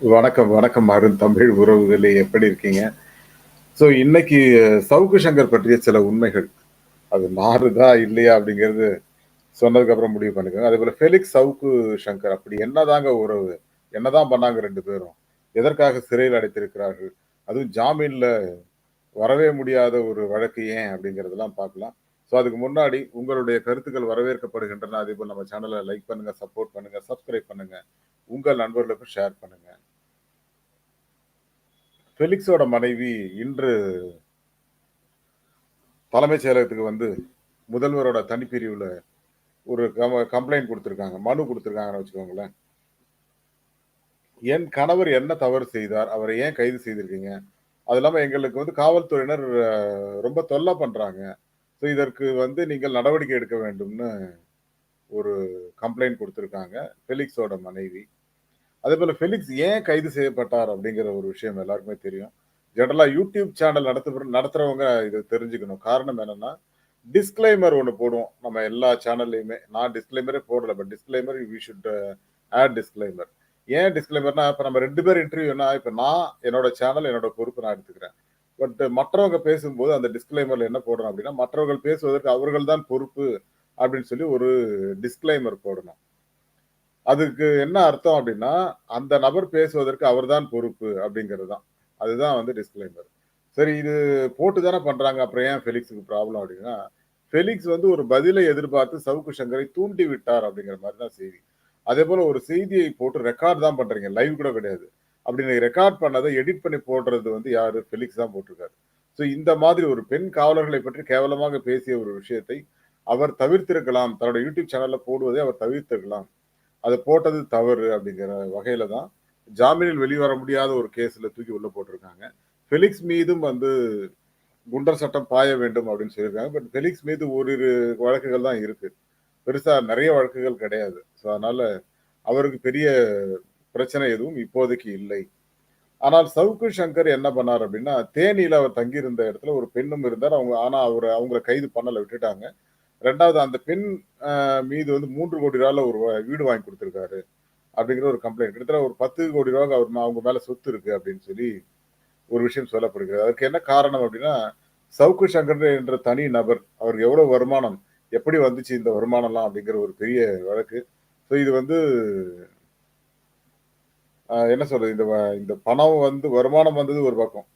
வணக்கம், வணக்கம் அருண் தமிழ் உறவுகளே எப்படி இருக்கீங்க? ஸோ இன்னைக்கு சவுக்கு சங்கர் பற்றிய சில உண்மைகள். அது மாறுதா? இல்லையா? அப்படிங்கிறது சொன்னதுக்கு அப்புறம் முடிவு பண்ணிக்கோங்க. அதே போல் ஃபெலிக்ஸ் சவுக்கு சங்கர் அப்படி என்னதாங்க உறவு? என்னதான் பண்ணாங்க ரெண்டு பேரும்? எதற்காக சிறையில் அடைத்திருக்கிறார்கள்? அதுவும் ஜாமீனில் வரவே முடியாத ஒரு வழக்கு ஏன்? அப்படிங்கிறதெல்லாம் பார்க்கலாம். ஸோ அதுக்கு முன்னாடி உங்களுடைய கருத்துக்கள் வரவேற்கப்படுகின்றன. அதேபோல நம்ம சேனலை லைக் பண்ணுங்கள் சப்போர்ட் பண்ணுங்கள் சப்ஸ்கிரைப் பண்ணுங்கள் உங்கள் நண்பர்களுக்கும் ஷேர் பண்ணுங்கள் ஃபெலிக்ஸோட மனைவி இன்று தலைமைச் செயலகத்துக்கு வந்து முதல்வரோட தனிப்பிரிவில் ஒரு கம்ப்ளைண்ட் கொடுத்துருக்காங்க மனு கொடுத்துருக்காங்கன்னு வச்சுக்கோங்களேன். என் கணவர் என்ன தவறு செய்தார்? அவரை ஏன் கைது செய்திருக்கீங்க? அது இல்லாமல் எங்களுக்கு வந்து காவல்துறையினர் ரொம்ப தொல்லை பண்ணுறாங்க ஸோ இதற்கு வந்து நீங்கள் நடவடிக்கை எடுக்க வேண்டும்னு ஒரு கம்ப்ளைண்ட் கொடுத்துருக்காங்க ஃபெலிக்ஸோட மனைவி. அதே போல ஃபெலிக்ஸ் ஏன் கைது செய்யப்பட்டார்? அப்படிங்கிற ஒரு விஷயம் எல்லாருக்குமே தெரியும். ஜெனரலா யூடியூப் சேனல் நடத்து நடத்துறவங்க இதை தெரிஞ்சுக்கணும். காரணம் என்னன்னா, டிஸ்க்ளைமர் ஒன்று போடுவோம். நம்ம எல்லா சேனல்லையுமே நான் டிஸ்க்ளைமரே போடல. But disclaimer we should add disclaimer. ஏன் டிஸ்க்ளைமர்னா, இப்போ நம்ம ரெண்டு பேர் இன்டர்வியூனா, இப்போ நான் என்னோட சேனல் என்னோட பொறுப்பு நான் எடுத்துக்கிறேன். பட் மற்றவங்க பேசும்போது அந்த டிஸ்க்ளைமர்ல என்ன போடுறோம் அப்படின்னா, மற்றவர்கள் பேசுவதற்கு அவர்கள் தான் பொறுப்பு அப்படின்னு சொல்லி ஒரு டிஸ்க்ளைமர் போடணும். அதுக்கு என்ன அர்த்தம் அப்படின்னா, அந்த நபர் பேசுவதற்கு அவர்தான் பொறுப்பு அப்படிங்கிறது தான். அதுதான் வந்து டிஸ்கிளைமர் சரி இது போட்டு தானே பண்றாங்க. அப்புறம் ஏன் ஃபெலிக்ஸுக்கு ப்ராப்ளம் அப்படின்னா, ஃபெலிக்ஸ் வந்து ஒரு பதிலை எதிர்பார்த்து சவுக்கு சங்கரை தூண்டி விட்டார் அப்படிங்கிற மாதிரி தான் செய்தி. அதே போல ஒரு செய்தியை போட்டு ரெக்கார்ட் தான் பண்றீங்க. லைவ் கூட கிடையாது. அப்படி நீங்க ரெக்கார்ட் பண்ணதை எடிட் பண்ணி போடுறது வந்து யாரு? ஃபெலிக்ஸ் தான் போட்டிருக்காரு. ஸோ இந்த மாதிரி ஒரு பெண் காவலர்களை பற்றி கேவலமாக பேசிய ஒரு விஷயத்தை அவர் தவிர்த்திருக்கலாம். தன்னோட யூடியூப் சேனல்ல போடுவதை அவர் தவிர்த்திருக்கலாம். அதை போட்டது தவறு அப்படிங்கிற வகையில தான் ஜாமீனில் வெளிவர முடியாத ஒரு கேஸில் தூக்கி உள்ள போட்டிருக்காங்க. ஃபெலிக்ஸ் மீதும் வந்து குண்டர் சட்டம் பாய வேண்டும் அப்படின்னு சொல்லியிருக்காங்க. பட் ஃபெலிக்ஸ் மீது ஓரிரு வழக்குகள் தான் இருக்கு. பெருசா நிறைய வழக்குகள் கிடையாது. ஸோ அதனால அவருக்கு பெரிய பிரச்சனை எதுவும் இப்போதைக்கு இல்லை. ஆனால் சவுக்கு சங்கர் என்ன பண்ணார் அப்படின்னா, தேனியில அவர் தங்கியிருந்த இடத்துல ஒரு பெண்ணும் இருந்தார். அவங்க ஆனா அவர் அவங்கள கைது பண்ணல விட்டுட்டாங்க. ரெண்டாவது அந்த பெண் மீது வந்து மூன்று கோடி ரூபாயில ஒரு வீடு வாங்கி கொடுத்துருக்காரு அப்படிங்கிற ஒரு கம்ப்ளைண்ட். கிட்டத்தட்ட ஒரு 10 கோடி ரூபாய்க்கு அவர் அவங்க மேல சொத்து இருக்கு அப்படின்னு சொல்லி ஒரு விஷயம் சொல்லப்படுகிறது. அதற்கு என்ன காரணம் அப்படின்னா, சவுக்கு சங்கர் என்ற தனி நபர். அவருக்கு எவ்வளவு வருமானம்? எப்படி வந்துச்சு இந்த வருமானம்லாம்? அப்படிங்கிற ஒரு பெரிய வழக்கு. ஸோ இது வந்து என்ன சொல்றது? இந்த வ இந்த பணம் வந்து வருமானம் வந்தது ஒரு பக்கம்.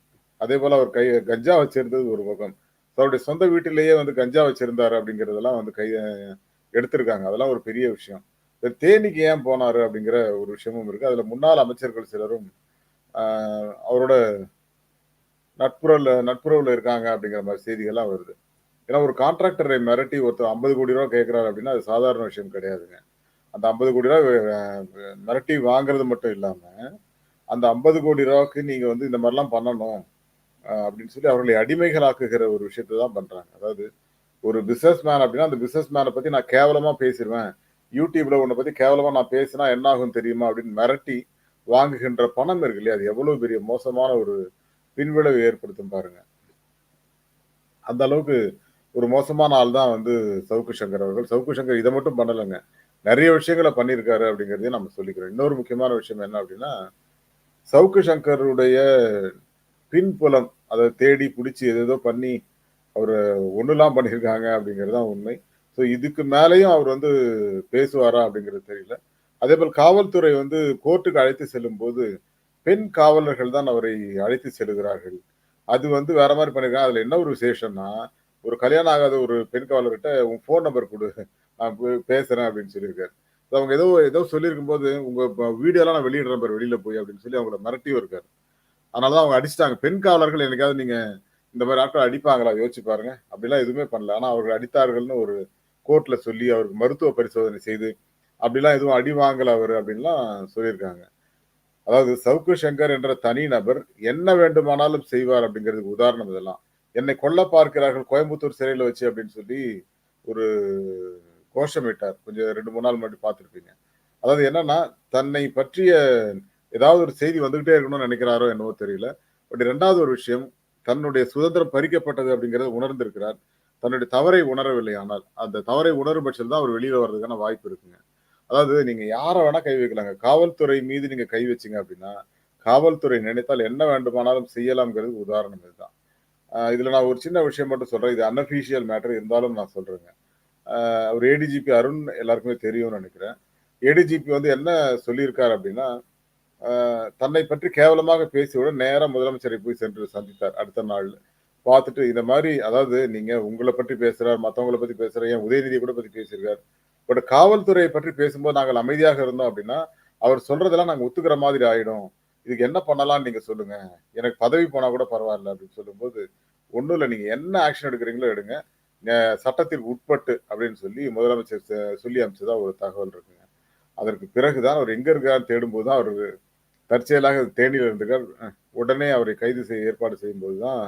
அதே போல அவர் கை கஞ்சா வச்சிருந்தது ஒரு பக்கம். அவருடைய சொந்த வீட்டிலேயே வந்து கஞ்சா வச்சிருந்தாரு அப்படிங்கிறதெல்லாம் வந்து கை எடுத்திருக்காங்க. அதெல்லாம் ஒரு பெரிய விஷயம். தேனிக்கு ஏன் போனாரு? அப்படிங்கிற ஒரு விஷயமும் இருக்கு. அதுல முன்னாள் அமைச்சர்கள் சிலரும் அவரோட நட்புறவில் நட்புறவுல இருக்காங்க அப்படிங்கிற மாதிரி செய்திகள்லாம் வருது. ஏன்னா ஒரு கான்ட்ராக்டரை மிரட்டி ஒருத்தர் 50 கோடி ரூபா கேட்கிறாரு அப்படின்னா, அது சாதாரண விஷயம் கிடையாதுங்க. அந்த 50 கோடி ரூபா மிரட்டி வாங்குறது மட்டும் இல்லாம, அந்த 50 கோடி ரூபாய்க்கு நீங்க வந்து இந்த மாதிரிலாம் பண்ணணும். அப்படின்னு சொல்லி அவர்களை அடிமைகளாக்குகிற ஒரு விஷயத்தை தான் பண்றாங்க. அதாவது ஒரு பிசினஸ் மேன் அப்படின்னா, அந்த பிசினஸ் மேனை பத்தி நான் கேவலமா பேசிடுவேன் யூடியூப்ல உன்னை பத்தி கேவலமா நான் பேசினா என்ன ஆகும் தெரியுமா? அப்படின்னு மிரட்டி வாங்குகின்ற பணம் இருக்கு இல்லையா? அது எவ்வளவு பெரிய மோசமான ஒரு பின்விளைவு ஏற்படுத்தும் பாருங்க. அந்த அளவுக்கு ஒரு மோசமான ஆள் தான் வந்து சவுக்கு சங்கர் அவர்கள். சவுக்கு சங்கர் இதை மட்டும் பண்ணலைங்க நிறைய விஷயங்கள பண்ணியிருக்காரு அப்படிங்கிறதையும் நம்ம சொல்லிக்கிறோம். இன்னொரு முக்கியமான விஷயம் என்ன அப்படின்னா, சவுக்கு சங்கருடைய பின்புலம் அதை தேடி பிடிச்சி ஏதேதோ பண்ணி அவர் ஒன்றுலாம் பண்ணியிருக்காங்க அப்படிங்கிறது தான் உண்மை. ஸோ இதுக்கு மேலேயும் அவர் வந்து பேசுவாரா அப்படிங்கிறது தெரியல. அதே போல் காவல்துறை வந்து கோர்ட்டுக்கு அழைத்து செல்லும்போது, பெண் காவலர்கள் தான் அவரை அழைத்து செல்கிறார்கள் அது வந்து வேற மாதிரி பண்ணியிருக்காங்க. அதில் என்ன ஒரு விசேஷம்னா, ஒரு கல்யாணம் ஆகாத ஒரு பெண் காவலர்கிட்ட உன் ஃபோன் நம்பர் கொடு நான் பேசுகிறேன் அப்படின்னு சொல்லியிருக்காரு. அவங்க ஏதோ ஏதோ சொல்லியிருக்கும்போது, உங்க ப வீடியோலாம் நான் வெளியிடுற நம்பர் வெளியில போய் அப்படின்னு சொல்லி அவங்கள மிரட்டியும் இருக்காரு. அதனாலதான் அவங்க அடிச்சிட்டாங்க பெண் காவலர்கள் என்னைக்காவது நீங்க இந்த மாதிரி ஆட்கள் அடிப்பாங்களா? யோசிச்சு பாருங்க. அப்படிலாம் எதுவுமே பண்ணல. ஆனா அவர்கள் அடித்தார்கள்னு ஒரு கோர்ட்ல சொல்லி அவருக்கு மருத்துவ பரிசோதனை செய்து, அப்படிலாம் எதுவும் அடி வாங்கல அவர் அப்படின்லாம் சொல்லியிருக்காங்க. அதாவது சவுக்கு சங்கர் என்ற தனி நபர் என்ன வேண்டுமானாலும் செய்வார் அப்படிங்கிறதுக்கு உதாரணம் இதெல்லாம். என்னை கொல்ல பார்க்கிறார்கள் கோயம்புத்தூர் சிறையில் வச்சு அப்படின்னு சொல்லி ஒரு கோஷமிட்டார். கொஞ்சம் 2, 3 நாள் முன்னாடி பார்த்துருப்பீங்க அதாவது என்னன்னா, தன்னை பற்றிய ஏதாவது ஒரு செய்தி வந்துகிட்டே இருக்கணும்னு நினைக்கிறாரோ என்னவோ தெரியல. பட் ரெண்டாவது ஒரு விஷயம், தன்னுடைய சுதந்திரம் பறிக்கப்பட்டது அப்படிங்கிறத உணர்ந்திருக்கிறார். தன்னுடைய தவறை உணரவில்லை ஆனால், அந்த தவறை உணரும் பட்சத்தில் தான் அவர் வெளியில வர்றதுக்கான வாய்ப்பு இருக்குங்க. அதாவது நீங்க யாரை வேணா கை வைக்கலாங்க. காவல்துறை மீது நீங்க கை வச்சீங்க அப்படின்னா, காவல்துறை நினைத்தால் என்ன வேண்டுமானாலும் செய்யலாம்ங்கிறது உதாரணம் இதுதான். இதில் இதுல நான் ஒரு சின்ன விஷயம் மட்டும் சொல்றேன். இது அன்அஃபிஷியல் மேட்டர் இருந்தாலும் நான் சொல்றேங்க. ஒரு ஏடிஜிபி அருண் எல்லாருக்குமே தெரியும்னு நினைக்கிறேன் ஏடிஜிபி வந்து என்ன சொல்லியிருக்காரு அப்படின்னா, தன்னை பற்றி கேவலமாக பேசியவுடன் நேராக முதலமைச்சரை போய் சென்று சந்தித்தார் அடுத்த நாள். பார்த்துட்டு இந்த மாதிரி அதாவது நீங்க உங்களை பற்றி பேசுறார், மற்றவங்களை பத்தி பேசுறார், ஏன் உதயநிதியை கூட பத்தி பேசியிருக்கார். பட் காவல்துறையை பற்றி பேசும்போது நாங்கள் அமைதியாக இருந்தோம் அப்படின்னா, அவர் சொல்றதெல்லாம் நாங்கள் ஒத்துக்கிற மாதிரி ஆயிடும். இதுக்கு என்ன பண்ணலாம்னு நீங்க சொல்லுங்க. எனக்கு பதவி போனா கூட பரவாயில்ல அப்படின்னு சொல்லும்போது, ஒன்றும் இல்லை நீங்க என்ன ஆக்ஷன் எடுக்கிறீங்களோ எடுங்க. சட்டத்தில் சட்டத்திற்கு உட்பட்டு அப்படின்னு சொல்லி முதலமைச்சர் ச சொல்லி அமைச்சதா ஒரு தகவல் இருக்குங்க. அதற்கு பிறகு தான் அவர் எங்க இருக்கான்னு தேடும்போது தான் அவர் தற்செயலாக தேனியில் இருந்திருக்கார். உடனே அவரை கைது செய்ய ஏற்பாடு செய்யும்போது தான்,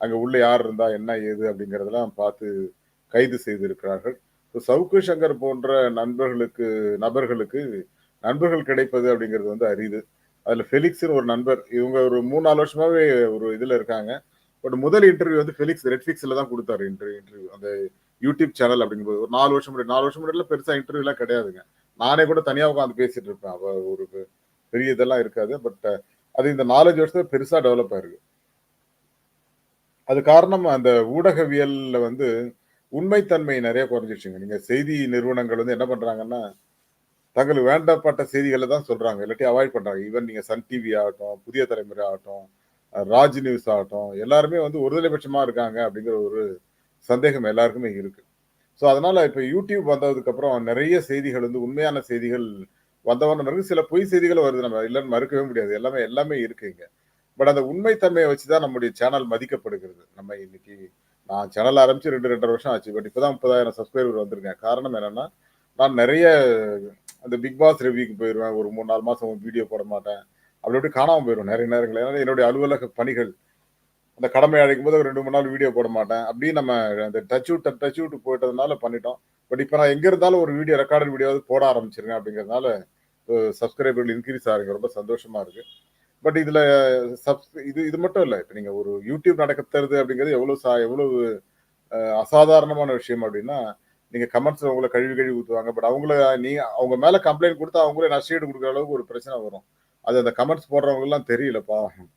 அங்கே உள்ள யார் இருந்தா, என்ன ஏது அப்படிங்கிறதெல்லாம் பார்த்து கைது செய்திருக்கிறார்கள். ஸோ சவுக்கு சங்கர் போன்ற நண்பர்களுக்கு நபர்களுக்கு நண்பர்கள் கிடைப்பது அப்படிங்கிறது வந்து அரிது. அதில் ஃபெலிக்ஸ்னு ஒரு நண்பர். இவங்க ஒரு 3, 4 வருஷமாவே ஒரு இதில் இருக்காங்க. பட் முதல் இன்டர்வியூ வந்து ஃபெலிக்ஸ் ரெட்ஃபிக்ஸில் தான் கொடுத்தாரு இன்டர்வியூ இன்டர்வியூ. அந்த யூடியூப் சேனல் அப்படிங்கும்போது ஒரு நாலு வருஷம் முன்னாடி நாலு வருஷம் முன்னாடிலாம் பெருசாக இன்டர்வியூலாம் கிடையாதுங்க. நானே கூட தனியாக உட்காந்து பேசிட்டு இருப்பேன். அவள் ஒரு பெரிய இதெல்லாம் இருக்காது. பட் uh, அது இந்த 4, 5 வருஷத்துல பெருசா டெவலப் ஆயிருக்கு. அது காரணம் அந்த ஊடகவியல்ல வந்து உண்மைத்தன்மை நிறைய குறைஞ்சிருச்சுங்க. நீங்க செய்தி நிறுவனங்கள் வந்து என்ன பண்றாங்கன்னா, தங்களுக்கு வேண்டப்பட்ட செய்திகளை தான் சொல்றாங்க. இல்லாட்டி அவாய்ட் பண்றாங்க. ஈவன் நீங்க சன் டிவி ஆகட்டும், புதிய தலைமுறை ஆகட்டும், ராஜ் நியூஸ் ஆகட்டும், எல்லாருமே வந்து ஒருதலை பட்சமா இருக்காங்க அப்படிங்கிற ஒரு சந்தேகம் எல்லாருக்குமே இருக்கு. ஸோ அதனால இப்போ யூடியூப் வந்ததுக்கு அப்புறம் நிறைய செய்திகள் வந்து உண்மையான செய்திகள் வந்தவண்ணம் இருக்கு. சில பொய் செய்திகளும் வருது. நம்ம இல்லைன்னு மறுக்கவே முடியாது. எல்லாமே எல்லாமே இருக்கு இங்க. பட் அந்த உண்மை தன்மைய வச்சு தான் நம்முடைய சேனல் மதிக்கப்படுகிறது. நம்ம இன்னைக்கு நான் சேனல் ஆரம்பிச்சு 2, 2 1/2 வருஷம் ஆச்சு. பட் இப்ப தான் 30,000 சப்ஸ்கிரைபர் வந்திருக்கேன். காரணம் என்னன்னா, நான் நிறைய அந்த பிக் பாஸ் ரிவ்யூக்கு போயிருவேன். ஒரு 3, 4 மாசம் வீடியோ போட மாட்டேன். அப்படி அப்படி காணாமல் போயிருவேன் நிறைய நேரங்கள் ஏன்னா என்னுடைய அலுவலக பணிகள். அந்த கடமை அழைக்கும்போது ஒரு 2, 3 நாள் வீடியோ போட மாட்டேன். அப்படியே நம்ம அந்த டச் விட்டு டச் விட்டு போயிட்டதுனால பண்ணிட்டோம். பட் இப்போ நான் எங்க இருந்தாலும் ஒரு வீடியோ ரெக்கார்டட் வீடியோவாவது போட ஆரம்பிச்சிருங்க அப்படிங்கிறதுனால, சப்ஸ்கிரைபர்கள் இன்க்ரீஸ் ஆகுங்க ரொம்ப சந்தோஷமா இருக்கு. பட் இதுல சப்ஸ் இது இது மட்டும் இல்லை இப்போ நீங்க ஒரு யூடியூப் நடக்கிறது அப்படிங்கிறது எவ்வளவு சா எவ்வளவு அசாதாரணமான விஷயம் அப்படின்னா, நீங்க கமெண்ட்ஸ்ல உங்களை கழுவி கழுவி ஊற்றுவாங்க பட் அவங்கள நீ அவங்க மேல கம்ப்ளைண்ட் கொடுத்தா அவங்களே நஷ்டீடு கொடுக்குற அளவுக்கு ஒரு பிரச்சனை வரும். அது அந்த கமெண்ட்ஸ் போடுறவங்கலாம் தெரியல பாவம்.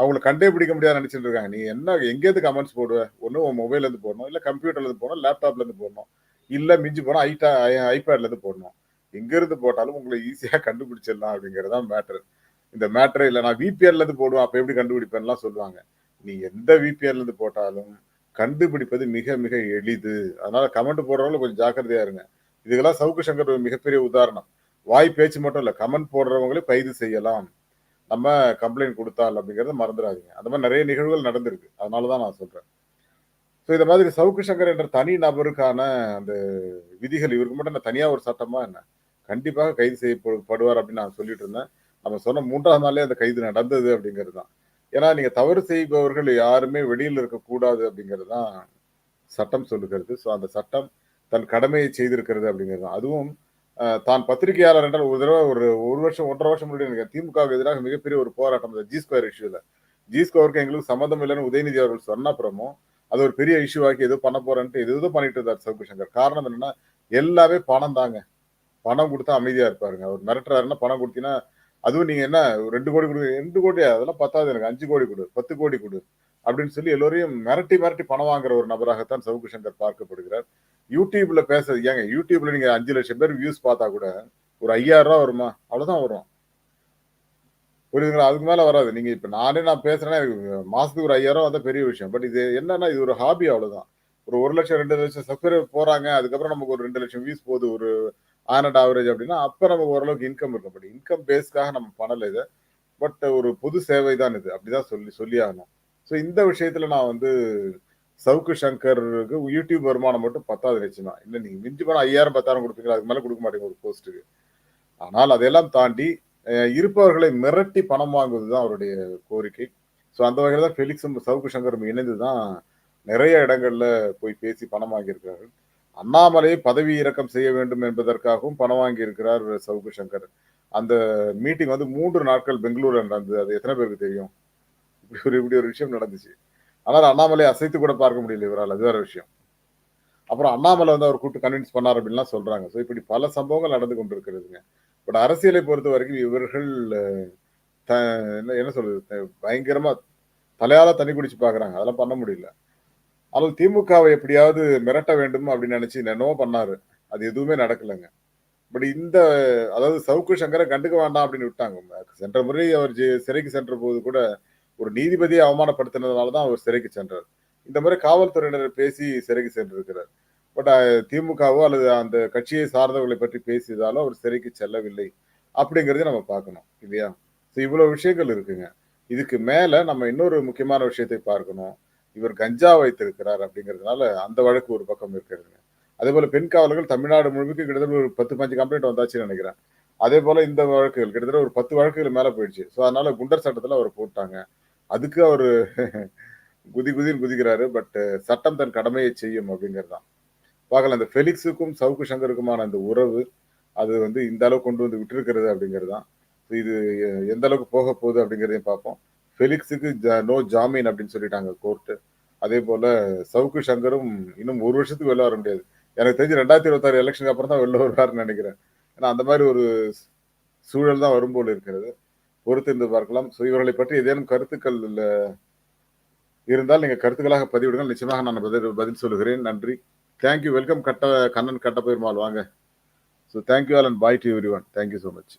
அவங்கள கண்டே பிடிக்க முடியாது நெனச்சுட்டு இருக்காங்க. நீ என்ன எங்கேருந்து கமெண்ட்ஸ் போடுவ? ஒன்று உன் மொபைல்ல இருந்து போடணும். இல்லை கம்ப்யூட்டர்ல இருந்து போடணும். லேப்டாப்ல இருந்து போடணும். இல்லை மிஞ்சி போனால் ஐட்டா ஐபேட்ல இருந்து போடணும். எங்கேருந்து போட்டாலும் உங்களை ஈஸியாக கண்டுபிடிச்சிடலாம் அப்படிங்கிறது தான் மேட்ரு இந்த மேட்ரு இல்லை நான் விபிஎன்ல இருந்து போடுவேன். அப்போ எப்படி கண்டுபிடிப்பேன்லாம் சொல்லுவாங்க. நீ எந்த விபிஎன்ல இருந்து போட்டாலும் கண்டுபிடிப்பது மிக மிக எளிது. அதனால கமெண்ட் போடுறவங்களும் கொஞ்சம் ஜாக்கிரதையா இருங்க. இதுக்கெல்லாம் சவுக்கு சங்கர் ஒரு மிகப்பெரிய உதாரணம். வாய் பேச்சு மட்டும் இல்லை கமெண்ட் போடுறவங்களே கைது செய்யலாம். நம்ம கம்ப்ளைண்ட் கொடுத்தாள் அப்படிங்கிறத மறந்துடாதீங்க அந்த மாதிரி நிறைய நிகழ்வுகள் நடந்திருக்கு. அதனால தான் நான் சொல்கிறேன் ஸோ இந்த மாதிரி சவுக்கு சங்கர் என்ற தனி நபருக்கான அந்த விதிகள் இவருக்கு மட்டும் நான் தனியாக ஒரு சட்டமாக என்ன? கண்டிப்பாக கைது செய்யப்படுவார் அப்படின்னு நான் சொல்லிட்டு இருந்தேன். நம்ம சொன்ன மூன்றாவது நாளே அந்த கைது நடந்தது அப்படிங்கிறது தான். ஏன்னா நீங்கள் தவறு செய்பவர்கள் யாருமே வெளியில் இருக்கக்கூடாது அப்படிங்கிறது தான் சட்டம் சொல்லுகிறது. ஸோ அந்த சட்டம் தன் கடமையை செய்திருக்கிறது அப்படிங்கிறது தான். அதுவும் தான் பத்திரிகையாளர் என்றால் ஒரு தடவை ஒரு ஒரு வருஷம் 1 1/2 வருஷம் முன்னாடி எனக்கு திமுகவுக்கு எதிராக மிகப்பெரிய ஒரு போராட்டம் இந்த ஜி ஸ்கொயர் இஷ்யூல. ஜி ஸ்கொயருக்கு எங்களுக்கு சம்மந்தம் இல்லைன்னு உதயநிதி அவர்கள் சொன்ன அப்புறமும், அது ஒரு பெரிய இஷ்யூ ஆக்கி ஏதோ பண்ண போறேன்ட்டு ஏதேதோ பண்ணிட்டு இருந்தார் சவுக்கு சங்கர். காரணம் என்னன்னா, எல்லாமே பணம் தாங்க. பணம் கொடுத்தா அமைதியா இருப்பாருங்க. அவர் மிரட்டுறாருன்னா பணம் கொடுத்தீங்கன்னா அதுவும் நீங்க என்ன ரெண்டு கோடி குடு 2 கோடியா? அதெல்லாம் பத்தாவது எனக்கு அஞ்சு கோடி கொடு பத்து கோடி கொடு அப்படின்னு சொல்லி எல்லோரையும் மிரட்டி மிரட்டி பணம் வாங்குற ஒரு நபராகத்தான் சவுக்கு சங்கர் பார்க்கப்படுகிறார். யூடியூப்ல பேசுறது ஏங்க யூடியூப்ல நீங்க அஞ்சு லட்சம் பேர் வியூஸ் பார்த்தா கூட ஒரு ஐயாயிரம் ரூபா வருமா? அவ்வளவுதான் வரும். புரியுதுங்களா? அதுக்கு மேல வராது. நீங்க இப்ப நானே நான் பேசுறேன்னா மாசத்துக்கு ஒரு ஐயாயிரம் ரூபா பெரிய விஷயம். பட் இது என்னன்னா இது ஒரு ஹாபி அவ்வளவுதான். ஒரு 1,00,000 2,00,000 சப்ஸ்கிரைபர் போறாங்க. அதுக்கப்புறம் நமக்கு ஒரு 2,00,000 வியூஸ் போகுது. ஒரு ஆனட் ஆவரேஜ் அப்படின்னா, அப்ப நமக்கு ஓரளவுக்கு இன்கம் இருக்கும். பட் இன்கம் பேஸ்க்காக நம்ம பண்ணல இதை பட் ஒரு பொது சேவை தான் இது. அப்படிதான் சொல்லி சொல்லி ஆகணும். ஸோ இந்த விஷயத்துல நான் வந்து சவுக்கு சங்கருக்கு யூடியூப் வருமானம் மட்டும் பத்தாது தான் இல்லை நீங்கள் மிஞ்சி போனால் ஐயாயிரம் பத்தாயிரம் கொடுப்பீங்களா அதுக்கு மேலே கொடுக்க மாட்டீங்க ஒரு போஸ்ட்டுக்கு. ஆனால் அதையெல்லாம் தாண்டி இருப்பவர்களை மிரட்டி பணம் வாங்குவது தான் அவருடைய கோரிக்கை. ஸோ அந்த வகையில் தான் ஃபெலிக்ஸும் சவுக்கு சங்கரும் இணைந்து தான் நிறைய இடங்களில் போய் பேசி பணம் வாங்கியிருக்கிறார்கள். அண்ணாமலை பதவி இறக்கம் செய்ய வேண்டும் என்பதற்காகவும் பணம் வாங்கியிருக்கிறார் சவுக்கு சங்கர். அந்த மீட்டிங் வந்து மூன்று நாட்கள் பெங்களூரில் நடந்தது. அது எத்தனை பேருக்கு தெரியும்? இப்படி ஒரு இப்படி ஒரு விஷயம் நடந்துச்சு. ஆனால் அண்ணாமலை அசைத்து கூட பார்க்க முடியல இவரால். அது வேற விஷயம். அப்புறம் அண்ணாமலை வந்து அவர் கூட்டு கன்வின்ஸ் பண்ணார் அப்படின்லாம் சொல்றாங்க. ஸோ இப்படி பல சம்பவங்கள் நடந்து கொண்டிருக்கிறதுங்க. பட் அரசியலை பொறுத்த வரைக்கும் இவர்கள் த- என்ன என்ன சொல்றது? பயங்கரமாக பயங்கரமா தலையால தண்ணி குடிச்சு பாக்குறாங்க அதெல்லாம் பண்ண முடியல. ஆனால் திமுகவை எப்படியாவது மிரட்ட வேண்டும் அப்படின்னு நினைச்சு என்னென்னவோ பண்ணாரு. அது எதுவுமே நடக்கலைங்க. பட் இந்த அதாவது சவுக்கு சங்கரை கண்டுக்க வேண்டாம் அப்படின்னு விட்டாங்க. சென்ற முறை அவர் ஜெ- சிறைக்கு சென்ற போது கூட ஒரு நீதிபதியை அவமானப்படுத்தினதுனால தான் அவர் சிறைக்கு சென்றார். இந்த மாதிரி காவல்துறையினர் பேசி சிறைக்கு சென்றிருக்கிறார். பட் திமுகவோ அல்லது அந்த கட்சியை சார்ந்தவர்களை பற்றி பேசியதாலும் அவர் சிறைக்கு செல்லவில்லை. அப்படிங்கறதை நம்ம பார்க்கணும் இல்லையா? ஸோ இவ்வளோ விஷயங்கள் இருக்குங்க. இதுக்கு மேலே நம்ம இன்னொரு முக்கியமான விஷயத்தை பார்க்கணும். இவர் கஞ்சா வைத்திருக்கிறார் அப்படிங்கிறதுனால அந்த வழக்கு ஒரு பக்கம் இருக்கிறதுங்க. அதே போல் பெண் காவலர்கள் தமிழ்நாடு முழுக்க கிட்டத்தட்ட ஒரு பத்து பஞ்சு கம்ப்ளைண்ட் வந்தாச்சுன்னு நினைக்கிறேன். அதே போல் இந்த வழக்குகள் கிட்டத்தட்ட ஒரு பத்து வழக்குகள் மேலே போயிடுச்சு. ஸோ அதனால குண்டர் சட்டத்தில் அவர் போட்டாங்க. அதுக்கு அவர் குதி குதின்னு குதிக்கிறாரு பட் uh, சட்டம் தன் கடமையை செய்யும் அப்படிங்கிறது தான் பார்க்கலாம் இந்த ஃபெலிக்ஸுக்கும் சவுக்கு சங்கருக்குமான அந்த உறவு அது வந்து இந்த அளவுக்கு கொண்டு வந்து விட்டுருக்கிறது அப்படிங்கிறது தான் இது எந்த அளவுக்கு போக போகுது அப்படிங்கிறதையும் பார்ப்போம். ஃபெலிக்ஸுக்கு நோ ஜாமீன் அப்படின்னு சொல்லிட்டாங்க கோர்ட்டு அதே போல சவுக்கு சங்கரும் இன்னும் ஒரு வருஷத்துக்கு வெளில வர முடியாது. எனக்கு தெரிஞ்சு ரெண்டாயிரத்தி இருபத்தாறு எலெக்ஷனுக்கு அப்புறம் தான் வெளில வருவார்னு நினைக்கிறேன். ஏன்னா அந்த மாதிரி ஒரு சூழல் தான் வரும் போல இருக்கிறது. பொறுத்திருந்து பார்க்கலாம் ஸோ இவர்களை பற்றி ஏதேனும் கருத்துக்கள் இருந்தால் நீங்கள் கருத்துக்களாக பதிவிடுங்கள். நிச்சயமாக நான் பதில் பதில் சொல்லுகிறேன். நன்றி. தேங்க்யூ வெல்கம் கட்ட கண்ணன் கட்டபெருமாள் வாங்க. So thank you all and bye to everyone thank you so much